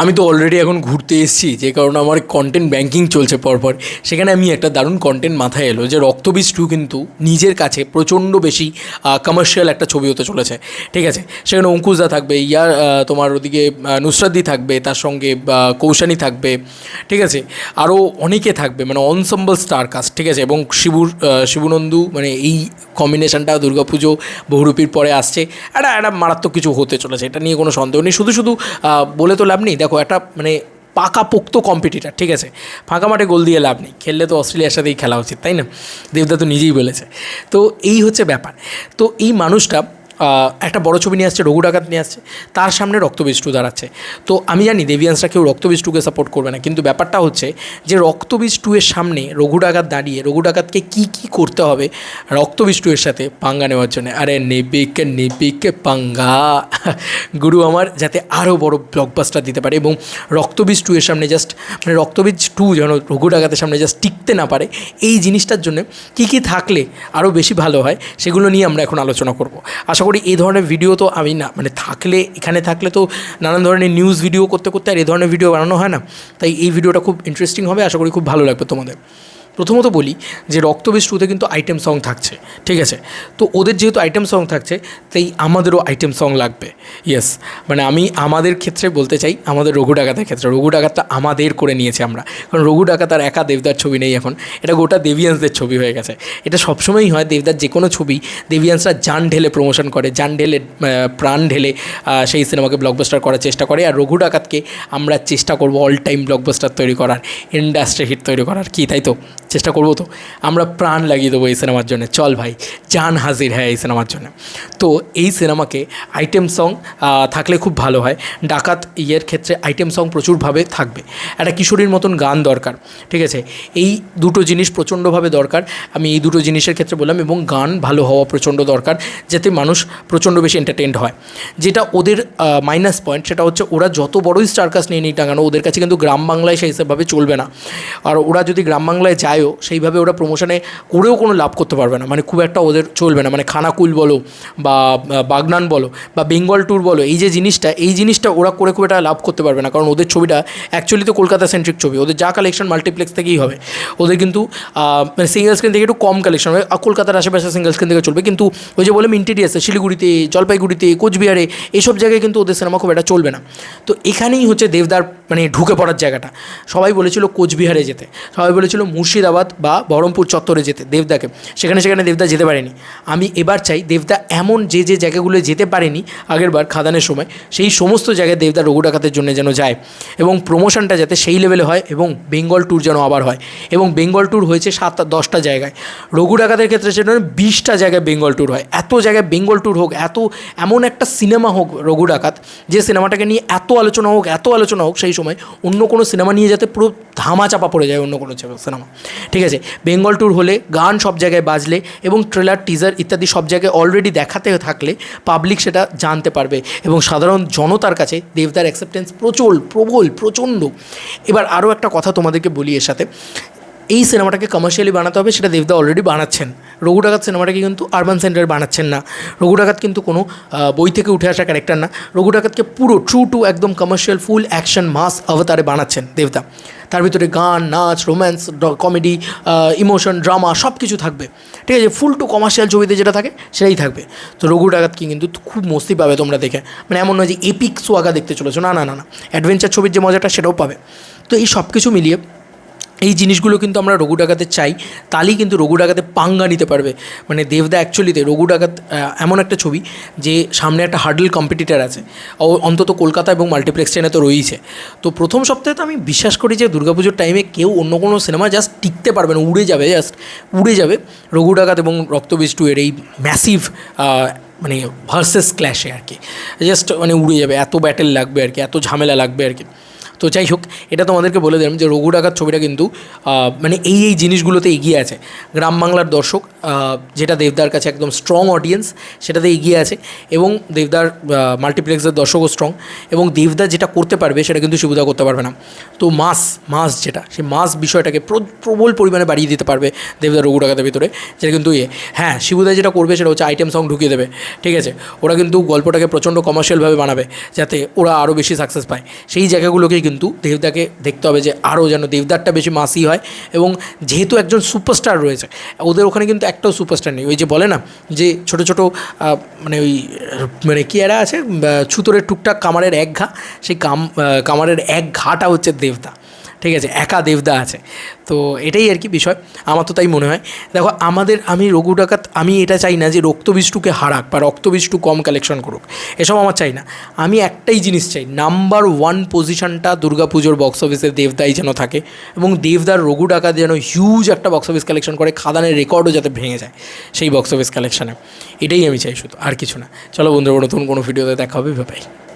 আমি তো অলরেডি এখন ঘুরতে এসেছি যে কারণে আমার কন্টেন্ট ব্যাংকিং চলছে পরপর। সেখানে আমি একটা দারুণ কন্টেন্ট মাথায় এলো যে রক্তবীজ টু কিন্তু নিজের কাছে প্রচণ্ড বেশি কমার্শিয়াল একটা ছবি হতে চলেছে। ঠিক আছে? সেখানে অঙ্কুশদা থাকবে ইয়ার তোমার ওদিকে আহ, নুসরাতদি থাকবে তার সঙ্গে কৌশানী থাকবে। ঠিক আছে? আরও অনেকে থাকবে মানে অনসম্বল স্টার কাস্ট ঠিক আছে? এবং শিবুর শিবনন্দু মানে এই কম্বিনেশনটা দুর্গাপুজো বহুরূপীর পরে আসছে। একটা একটা মারাত্মক কিছু হতে চলেছে এটা নিয়ে কোনো সন্দেহ নেই। শুধু শুধু বলে তো লাভ নেই। দেখো, একটা মানে পাকা পাকাপোক্ত কম্পিটিটার ঠিক আছে? ফাঁকা মাঠে গোল দিয়ে লাভ নেই। খেললে তো অস্ট্রেলিয়ার সাথেই খেলা উচিত, তাই না? দেবদা তো নিজেই বলেছে। তো এই হচ্ছে ব্যাপার। তো এই মানুষটা একটা বড় ছবি নিয়ে আসছে, রঘু ডাকাত নিয়ে আসছে, তার সামনে রক্তবীজ টু দাঁড়াচ্ছে। তো আমি জানি দেবিয়ান্সরা কেউ রক্তবীজ টুকে সাপোর্ট করবে না, কিন্তু ব্যাপারটা হচ্ছে যে এর সামনে রঘু ডাকাত দাঁড়িয়ে, রঘু ডাকাতকে কী কী করতে হবে এর সাথে পাঙ্গা নেওয়ার জন্য। আরে নেবিকে নেবিকে পাঙ্গা। গুরু আমার, যাতে আরও বড় ব্লকবাস্টার দিতে পারে এবং এর সামনে জাস্ট মানে রক্তবীজ টু যেন রঘু ডাকাতের সামনে জাস্ট টিকতে না পারে, এই জিনিসটার জন্য কি কি থাকলে আরও বেশি ভালো হয় সেগুলো নিয়ে আমরা এখন আলোচনা করব। আশা করি এই ধরনের ভিডিও তো আমি না মানে থাকলে, এখানে থাকলে তো নানান ধরনের নিউজ ভিডিও করতে করতে আর এই ধরনের ভিডিও বানানো হয় না। তাই এই ভিডিওটা খুব ইন্টারেস্টিং হবে, আশা করি খুব ভালো লাগবে তোমাদের। প্রথমত বলি যে রক্তবীজ টুতে কিন্তু আইটেম সং থাকছে, ঠিক আছে? তো ওদের যেহেতু আইটেম সং থাকছে, তাই আমাদেরও আইটেম সং লাগবে ইয়েস মানে আমি আমাদের ক্ষেত্রে বলতে চাই, আমাদের রঘু ডাকাতের ক্ষেত্রে। রঘু ডাকাতটা আমাদের করে নিয়েছি আমরা। কারণ রঘু ডাকাত আর একা দেবদার ছবি নেই এখন। এটা গোটা দেবিয়ান্সদের ছবি হয়ে গেছে। এটা সবসময়ই হয় দেবদার যে কোনো ছবি, দেবিয়ান্সরা যান ঢেলে প্রমোশন করে যান ঢেলে প্রাণ ঢেলে সেই সিনেমাকে ব্লকবাস্টার করার চেষ্টা করে। আর রঘু ডাকাতকে আমরা চেষ্টা করব অল টাইম ব্লকবাস্টার তৈরি করার ইন্ডাস্ট্রি হিট তৈরি করার। কি, তাই তো? চেষ্টা করব তো। আমরা প্রাণ লাগিয়ে দেবো এই সিনেমার জন্য। চল ভাই, জান হাজির হ্যাঁ এই সিনেমার জন্য। তো এই সিনেমাকে আইটেম সং থাকলে খুব ভালো হয়। ডাকাত ইয়ের ক্ষেত্রে আইটেম সং প্রচুরভাবে থাকবে। একটা কিশোরীর মতন গান দরকার, ঠিক আছে? এই দুটো জিনিস প্রচণ্ডভাবে দরকার। আমি এই দুটো জিনিসের ক্ষেত্রে বললাম, এবং গান ভালো হওয়া প্রচণ্ড দরকার, যাতে মানুষ প্রচণ্ড বেশি এন্টারটেনড হয়। যেটা ওদের মাইনাস পয়েন্ট সেটা হচ্ছে ওরা যত বড়ই স্টারকাস্ট নিয়ে নিক না কেন, ওদের কাছে কিন্তু গ্রাম বাংলায় সেই হিসাবভাবে চলবে না। আর ওরা যদি গ্রাম বাংলায় যায়ও সেইভাবে ওরা প্রমোশনে করেও কোনো লাভ করতে পারবে না। মানে খুব একটা ওদের চলবে না। মানে খানাকুল বলো বা বাগনান বলো বা বেঙ্গল ট্যুর বলো, এই যে জিনিসটা, এই জিনিসটা ওরা করে খুব একটা লাভ করতে পারবে না। কারণ ওদের ছবিটা অ্যাকচুয়ালি তো কলকাতা সেন্ট্রিক ছবি। ওদের যা কালেকশন মাল্টিপ্লেক্স থেকেই হবে। ওদের কিন্তু মানে সিঙ্গেল স্ক্রিন থেকে একটু কম কালেকশন হবে। কলকাতার আশেপাশে সিঙ্গেল স্ক্রিন থেকে চলবে। কিন্তু ওই যে বলে ইন্টেরিয়াসে শিলিগুড়িতে, জলপাইগুড়িতে, কোচবিহারে এইসব জায়গায় কিন্তু ওদের সিনেমা খুব একটা চলবে না। তো এখানেই হচ্ছে দেবদার মানে ঢুকে পড়ার জায়গাটা। সবাই বলেছিল কোচবিহারে যেতে। সবাই বলেছিল মুর্শিদাবাদ বা বহরমপুর চত্বরে যেতে, দেবদাকে। সেখানে সেখানে দেবদা যেতে পারেনি। আমি এবার চাই দেবদা এমন যে যে জায়গাগুলো যেতে পারেনি আগেরবার খাদানের সময়, সেই সমস্ত জায়গায় দেবদা রঘু ডাকাতের জন্য যেন যায় এবং প্রমোশনটা যাতে সেই লেভেলে হয় এবং বেঙ্গল ট্যুর যেন আবার হয়। এবং বেঙ্গল ট্যুর হয়েছে সাত, দশটা জায়গায়। রঘু ডাকাতের ক্ষেত্রে সেটা বিশটা জায়গায় বেঙ্গল ট্যুর হয়। এত জায়গায় বেঙ্গল ট্যুর হোক, এত, এমন একটা সিনেমা হোক রঘু ডাকাত, যে সিনেমাটাকে নিয়ে এত আলোচনা হোক, এত আলোচনা হোক, সেই সময় অন্য কোনো সিনেমা নিয়ে যাতে পুরো ধামা চাপা পড়ে যায় অন্য কোনো সিনেমা। ঠিক আছে? বেঙ্গল ট্যুর হলে, গান সব জায়গায় বাজলে এবং ট্রেলার টিজার ইত্যাদি সব জায়গায় অলরেডি দেখাতে থাকলে পাবলিক সেটা জানতে পারবে এবং সাধারণ জনতার কাছে দেবদার অ্যাকসেপ্টেন্স প্রচল প্রবল, প্রচণ্ড। এবার আরও একটা কথা তোমাদেরকে বলি এর সাথে। এই সিনেমাটাকে কমার্শিয়ালি বানাতে হবে, সেটা দেবদা অলরেডি বানাচ্ছেন। রঘু সিনেমাটাকে কিন্তু আরবান সেন্টার বানাচ্ছেন না। রঘু কিন্তু কোনো বই থেকে উঠে আসা ক্যারেক্টার না। রঘু ডাকাতকে পুরো ট্রু টু একদম কমার্শিয়াল ফুল অ্যাকশন মাস অবতারে বানাচ্ছেন দেবদা তার ভিতরে গান, নাচ রোম্যান্স কমেডি ইমোশন ড্রামা সব কিছু থাকবে। ঠিক আছে ফুল টু কমার্শিয়াল ছবিতে যেটা থাকে, সেটাই থাকবে। তো রঘু ডাকাত কি কিন্তু খুব মস্তি পাবে তোমরা দেখে। মানে এমন নয় যে এপিক সোয়াগা দেখতে চলেছো। না না না না। অ্যাডভেঞ্চার ছবির যে মজাটা সেটাও পাবে। তো এই সব কিছু মিলিয়ে এই জিনিসগুলো কিন্তু আমরা রঘু ডাকাতে চাই, তাহলেই কিন্তু রঘু ডাকাতে পাঙ্গা নিতে পারবে। মানে দেবদা অ্যাকচুয়ালিতে রঘু ডাকাত এমন একটা ছবি যে সামনে একটা হার্ডল কম্পিটিটার আছে। ও অন্তত কলকাতা এবং মাল্টিপ্লেক্স ট্রেনে তো রয়েছে তো প্রথম সপ্তাহে তো আমি বিশ্বাস করি যে দুর্গাপুজোর টাইমে কেউ অন্য কোনো সিনেমা জাস্ট টিকতে পারবে না, উড়ে যাবে জাস্ট উড়ে যাবে রঘু ডাকাত এবং রক্তবীজ টু এর এই ম্যাসিভ মানে ভার্সেস ক্ল্যাশে আর কি। জাস্ট মানে উড়ে যাবে, এত ব্যাটেল লাগবে আর কি, এত ঝামেলা লাগবে আর কি। তো যাই হোক, এটা তোমাদেরকে বলে দিলাম যে রঘু ডাকাত ছবিটা কিন্তু মানে এই এই জিনিসগুলোতে এগিয়ে আছে। গ্রাম বাংলার দর্শক যেটা দেবদার কাছে একদম স্ট্রং অডিয়েন্স সেটাতে এগিয়ে আছে এবং দেবদার মাল্টিপ্লেক্সের দর্শকও স্ট্রং এবং দেবদা যেটা করতে পারবে, সেটা কিন্তু শিবুদা করতে পারবে না। তো মাস মাস যেটা, সেই মাস বিষয়টাকে প্র- প্রবল পরিমাণে বাড়িয়ে দিতে পারবে দেবদার রঘু ডাকাতের ভিতরে, যেটা কিন্তু ইয়ে। হ্যাঁ শিবুদা যেটা করবে, সেটা হচ্ছে আইটেম সং ঢুকিয়ে দেবে, ঠিক আছে? ওরা কিন্তু গল্পটাকে প্রচণ্ড কমার্শিয়ালভাবে বানাবে, যাতে ওরা আরও বেশি সাকসেস পায়। সেই জায়গাগুলোকেই কিন্তু দেবদাকে দেখতে হবে যে আরও যেন দেবদারটা বেশি মাসি হয় এবং যেহেতু একজন সুপারস্টার রয়েছে, ওদের ওখানে কিন্তু একটাও সুপারস্টার নেই। ওই যে বলে না যে ছোট ছোট মানে ওই মানে কি এরা আছে? ছুতরের টুকটাক কামারের এক ঘা, সেই কাম কামারের এক ঘাটা হচ্ছে দেবদা। ঠিক আছে, একা দেবদা আছে। তো এটাই আর কি বিষয়, আমার তো তাই মনে হয়। দেখো, আমাদের, আমি রঘু ডাকাত, আমি এটা চাই না যে রক্তবিষ্টুকে হারাক বা রক্তবিষ্টু কম কালেকশন করুক। এসব আমার চাই না। আমি একটাই জিনিস চাই নাম্বার ওয়ান পজিশনটা দুর্গাপুজোর বক্স অফিসে দেবদাই যেন থাকে এবং দেবদার রঘু ডাকাত যেন হিউজ একটা বক্স অফিস কালেকশন করে, খাদানের রেকর্ডও যাতে ভেঙে যায় সেই বক্স অফিস কালেকশানে এটাই আমি চাই শুধু, আর কিছু না। চলো বন্ধুরা, নতুন কোনো ভিডিওতে দেখা হবে ভাই